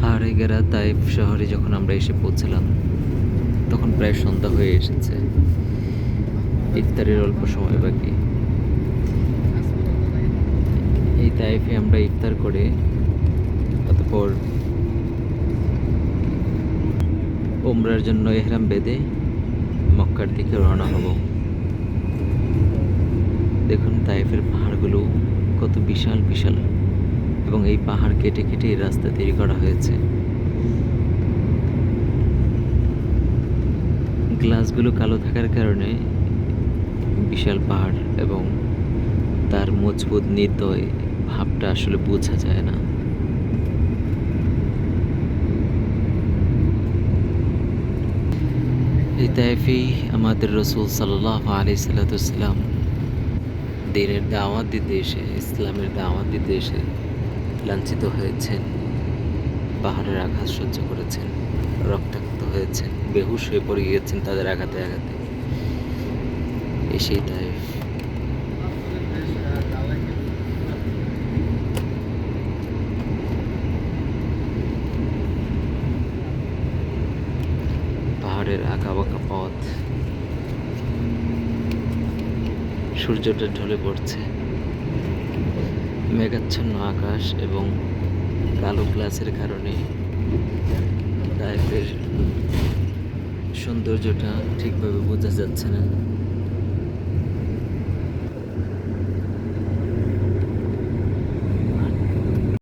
পাহাড়ে গেরা তাইফ শহরে যখন আমরা এসে পৌঁছলাম, তখন প্রায় সন্ধ্যা হয়ে এসেছে। ইফতারের অল্প সময় বাকি। এই তাইফে আমরা ইফতার করে অতপর ওমরার জন্য এহরাম বেঁধে মক্কার দিকে রওনা হব। দেখুন তাইফের পাহাড়গুলো কত বিশাল বিশাল। এবং এই পাহাড় কেটে কেটে এই রাস্তা তৈরি করা হয়েছে। গ্লাসগুলো কালো থাকার কারণে বিশাল পাহাড় এবং তার মজবুত নির্দয় ভাবটা আসলে বোঝা যায় না। এই তাইফেই আমাদের রসুল সাল্লাহ আলি সাল্লাম দিনের দাওয়াত দিতে এসে, ইসলামের দাওয়াত দিতে এসে লাঞ্ছিত হয়েছেন। পাহাড়ের আঘাত সহ্য করেছেন, রক্তাক্ত হয়েছেন, বেহুশ হয়ে পড়ে গিয়েছেন তাদের আঘাতে আঘাতে। এসেই তাইফ পাহাড়ের আঁকা বাঁকা পথ। সূর্যটা ঢলে পড়ছে। মেঘাচ্ছন্ন আকাশ এবং কালো গ্লাসের কারণে লাইফের সৌন্দর্যটা ঠিকভাবে বোঝা যাচ্ছে না।